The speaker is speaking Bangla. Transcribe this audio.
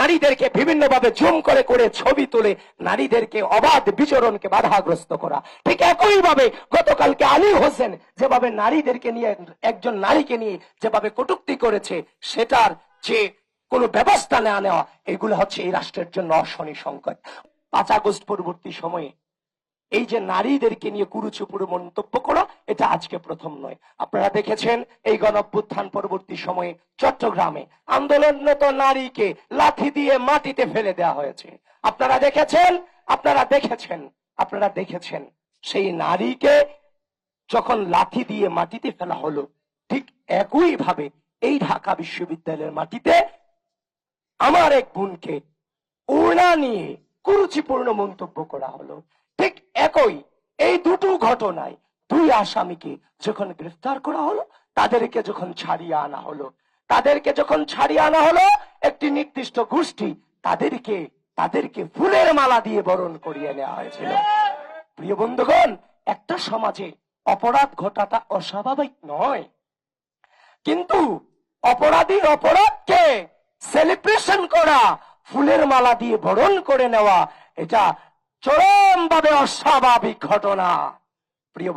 নারীদেরকে বিভিন্নভাবে জুম করে করে ছবি তুলে নারীদেরকে অবাধ বিচরণকে বাধাগ্রস্ত করা। ঠিক একইভাবে গতকালকে আলী হোসেন যেভাবে নারীদেরকে নিয়ে, একজন নারীকে নিয়ে যেভাবে কটুক্তি করেছে, সেটার যে কোনো ব্যবস্থা না নেওয়া, এগুলো হচ্ছে এই রাষ্ট্রের জন্য অশনি সংকট। পাঁচ আগস্ট পরবর্তী সময়ে এই যে নারীদেরকে নিয়ে কুরুচুপুরু মন্তব্য করা, এটা আজকে প্রথম নয়। আপনারা দেখেছেন এই গণঅভ্যুত্থান পরবর্তী সময়ে চট্টগ্রামে আন্দোলনরত নারীকে লাথি দিয়ে মাটিতে ফেলে দেওয়া হয়েছে। আপনারা দেখেছেন? আপনারা দেখেছেন? আপনারা দেখেছেন? সেই নারীকে যখন লাথি দিয়ে মাটিতে ফেলা হলো, ঠিক একই ভাবে এই ঢাকা বিশ্ববিদ্যালয়ের মাটিতে আমার এক বোনকে ওড়না নিয়ে কুরুচিপূর্ণ মন্তব্য করা হলো। ঠিক একই, এই দুটো ঘটনায় দুই আসামিকে যখন গ্রেফতার করা হলো, তাদেরকে যখন ছাড়িয়ে আনা হলো, তাদেরকে যখন ছাড়িয়ে আনা হলো, একটি নির্দিষ্ট গোষ্ঠী তাদেরকে তাদেরকে ফুলের মালা দিয়ে বরণ করিয়ে নেওয়া হয়েছিল। প্রিয় বন্ধুগণ, একটা সমাজে অপরাধ ঘটাটা অস্বাভাবিক নয়। কিন্তু অপরাধীর অপরাধকে সেলিব্রেশন করা, ফুলের মালা দিয়ে বরণ করে নেওয়া, এটা চরমভাবে অস্বাভাবিক ঘটনা।